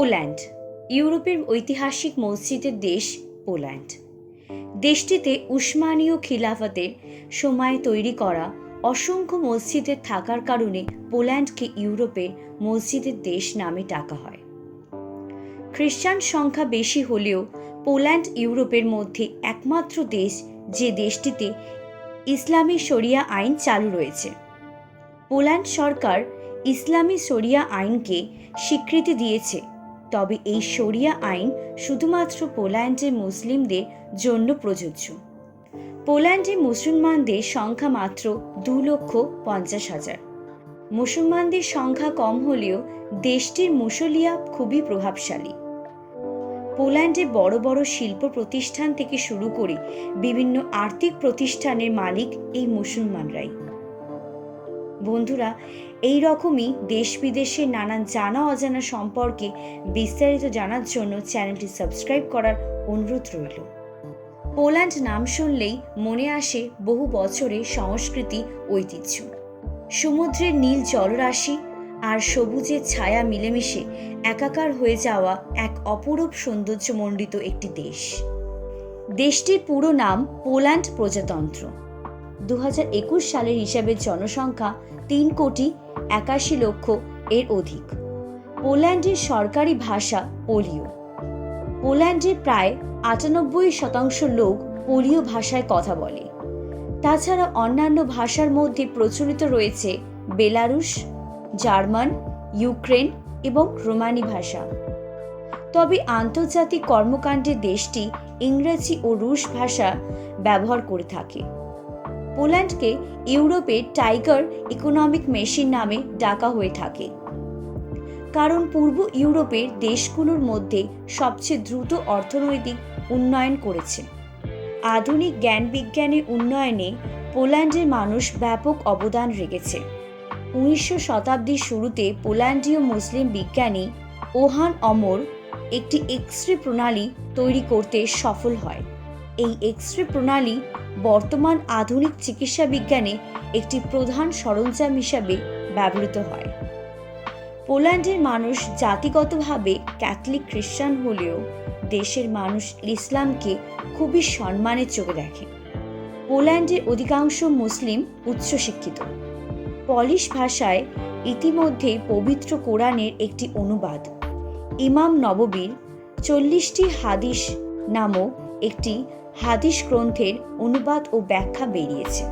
Poland, ইউরোপের ঐতিহাসিক মসজিদের দেশ পোল্যান্ড। দেশটিতে উসমানীয় খিলাফতের সময় তৈরি করা অসংখ্য মসজিদের থাকার কারণে পোল্যান্ডকে ইউরোপের মসজিদের দেশ নামে ডাকা হয়। খ্রিস্টান সংখ্যা বেশি হলেও পোল্যান্ড ইউরোপের মধ্যে একমাত্র দেশ যে দেশটিতে ইসলামী শরিয়া আইন চালু রয়েছে। পোল্যান্ড সরকার ইসলামী শরিয়া আইনকে স্বীকৃতি দিয়েছে তবে এই শরিয়া আইন শুধুমাত্র পোল্যান্ডের মুসলিমদের জন্য প্রযোজ্য। পোল্যান্ডে মুসলমানদের সংখ্যা মাত্র দু লক্ষ পঞ্চাশ হাজার। মুসলমানদের সংখ্যা কম হলেও দেশটির মুসলিয়া খুবই প্রভাবশালী। পোল্যান্ডে বড় বড় শিল্প প্রতিষ্ঠান থেকে শুরু করে বিভিন্ন আর্থিক প্রতিষ্ঠানের মালিক এই মুসলমানরাই। বন্ধুরা এই রকমই দেশ বিদেশের নানান জানা অজানা সম্পর্কে বিস্তারিত জানার জন্য চ্যানেলটি সাবস্ক্রাইব করার অনুরোধ রইল। পোল্যান্ড নাম শুনলেই মনে আসে বহু বছরের সংস্কৃতি, ঐতিহ্য। সমুদ্রের নীল জলরাশি আর সবুজের ছায়া মিলেমিশে একাকার হয়ে যাওয়া এক অপরূপ সৌন্দর্যমণ্ডিত একটি দেশ। দেশটির পুরো নাম পোল্যান্ড প্রজাতন্ত্র। দু সালের হিসাবে জনসংখ্যা তিন কোটি একাশি লক্ষ এর অধিক। পোল্যান্ডের সরকারি ভাষা পোলীয় পোল্যান্ডে প্রায় আটানব্বই শতাংশ লোক পোলীয় ভাষায় কথা বলে। তাছাড়া অন্যান্য ভাষার মধ্যে প্রচলিত রয়েছে বেলারুশ, জার্মান, ইউক্রেন এবং রোমানি ভাষা। তবে আন্তর্জাতিক কর্মকাণ্ডে দেশটি ইংরেজি ও রুশ ভাষা ব্যবহার করে থাকে। পোল্যান্ডকে ইউরোপের টাইগার ইকোনমিক মেশিন নামে ডাকা হয়ে থাকে। কারণ পূর্ব ইউরোপের দেশগুলোর মধ্যে সবচেয়ে দ্রুত অর্থনৈতিক উন্নয়ন করেছে। আধুনিক জ্ঞান বিজ্ঞানের উন্নয়নে পোল্যান্ডের মানুষ ব্যাপক অবদান রেখেছে। উনিশশো শতাব্দীর শুরুতে পোল্যান্ডীয় মুসলিম বিজ্ঞানী ওহান অমর একটি এক্স রে প্রণালী তৈরি করতে সফল হয়। এই এক্স রে প্রণালী বর্তমান আধুনিক চিকিৎসা বিজ্ঞানে একটি প্রধান সরঞ্জাম হিসাবে ব্যবহৃত হয়। পোল্যান্ডের মানুষ জাতিগতভাবে ক্যাথলিক খ্রিস্টান হলেও দেশের মানুষ ইসলামকে খুবই সম্মানের চোখে দেখে। পোল্যান্ডের অধিকাংশ মুসলিম উচ্চশিক্ষিত। পলিশ ভাষায় ইতিমধ্যে পবিত্র কোরআনের একটি অনুবাদ। ইমাম নববীর চল্লিশটি হাদিস নামক একটি হাদিস গ্রন্থের অনুবাদ ও ব্যাখ্যা বেরিয়েছে।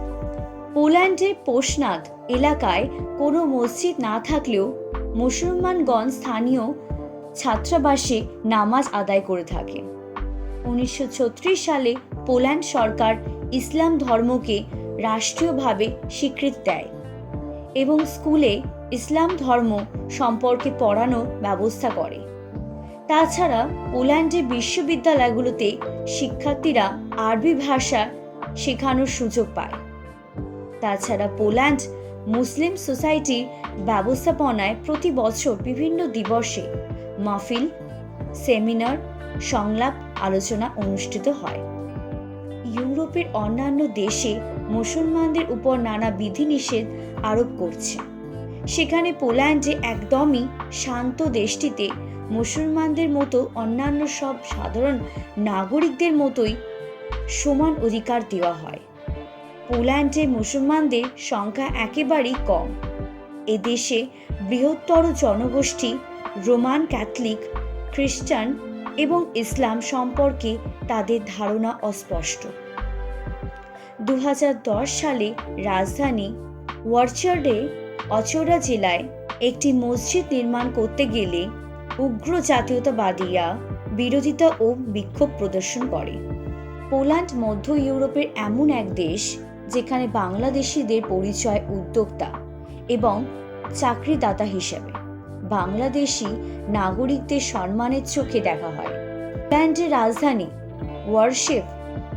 পোল্যান্ডের পোষনাদ এলাকায় কোনো মসজিদ না থাকলেও মুসলমানগণ স্থানীয় ছাত্রাবাসে নামাজ আদায় করে থাকে। উনিশশো ছত্রিশ সালে পোল্যান্ড সরকার ইসলাম ধর্মকে রাষ্ট্রীয়ভাবে স্বীকৃতি দেয় এবং স্কুলে ইসলাম ধর্ম সম্পর্কে পড়ানোর ব্যবস্থা করে। তাছাড়া পোল্যান্ডের বিশ্ববিদ্যালয়গুলোতে শিক্ষার্থীরা আরবি ভাষা শেখানোর সুযোগ পায়। তাছাড়া পোল্যান্ড মুসলিম সোসাইটির ব্যবস্থাপনায় প্রতি বছর বিভিন্ন দিবসে মাহফিল, সেমিনার, সংলাপ, আলোচনা অনুষ্ঠিত হয়। ইউরোপের অন্যান্য দেশে মুসলমানদের উপর নানা বিধিনিষেধ আরোপ করছে। সেখানে পোল্যান্ডে একদমই শান্ত দেশটিতে মুসলমানদের মতো অন্যান্য সব সাধারণ নাগরিকদের মতোই সমান অধিকার দেওয়া হয়। পোল্যান্ডে মুসলমানদের সংখ্যা একেবারেই কম। এদেশে বৃহত্তর জনগোষ্ঠী রোমান ক্যাথলিক, খ্রিস্টান এবং ইসলাম সম্পর্কে তাদের ধারণা অস্পষ্ট। দু হাজার দশ সালে রাজধানী ওয়ার্চার্ডে অচোরা জেলায় একটি মসজিদ নির্মাণ করতে গেলে উগ্র জাতীয়তাবাদীরা বিরোধিতা ও বিক্ষোভ প্রদর্শন করে। পোল্যান্ড, মধ্য ইউরোপের এমন এক দেশ যেখানে বাংলাদেশিদের পরিচয় উদ্যোক্তা এবং চাকরিদাতা হিসেবে বাংলাদেশি নাগরিকদের সম্মানের চোখে দেখা হয়। পোল্যান্ডের রাজধানী ওয়ারশেপ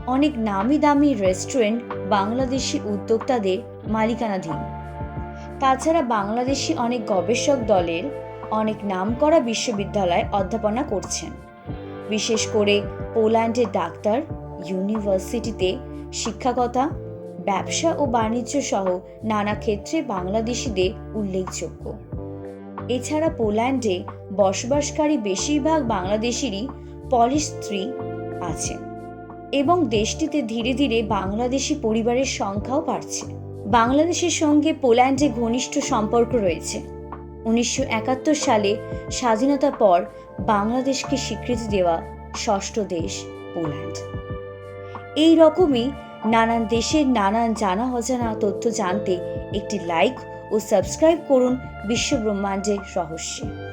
অনেক নামি দামি রেস্টুরেন্ট বাংলাদেশি উদ্যোক্তাদের মালিকানাধীন। তাছাড়া বাংলাদেশি অনেক গবেষক দলের অনেক নামকরা বিশ্ববিদ্যালয়ে অধ্যাপনা করছেন। বিশেষ করে পোল্যান্ডের ডাক্তার, ইউনিভার্সিটিতে শিক্ষকতা, ব্যবসা ও বাণিজ্য সহ নানা ক্ষেত্রে বাংলাদেশিদের উল্লেখযোগ্য। এছাড়া পোল্যান্ডে বসবাসকারী বেশিরভাগ বাংলাদেশিরই পলিশ স্ত্রী আছে এবং দেশটিতে ধীরে ধীরে বাংলাদেশি পরিবারের সংখ্যাও বাড়ছে। বাংলাদেশের সঙ্গে পোল্যান্ডে ঘনিষ্ঠ সম্পর্ক রয়েছে। উনিশশো একাত্তর সালে স্বাধীনতা পর বাংলাদেশকে স্বীকৃতি দেওয়া ষষ্ঠ দেশ পোল্যান্ড। এই রকমই নানান দেশের নানান জানা অজানা তথ্য জানতে একটি লাইক ও সাবস্ক্রাইব করুন বিশ্ব ব্রহ্মাণ্ডের রহস্যে।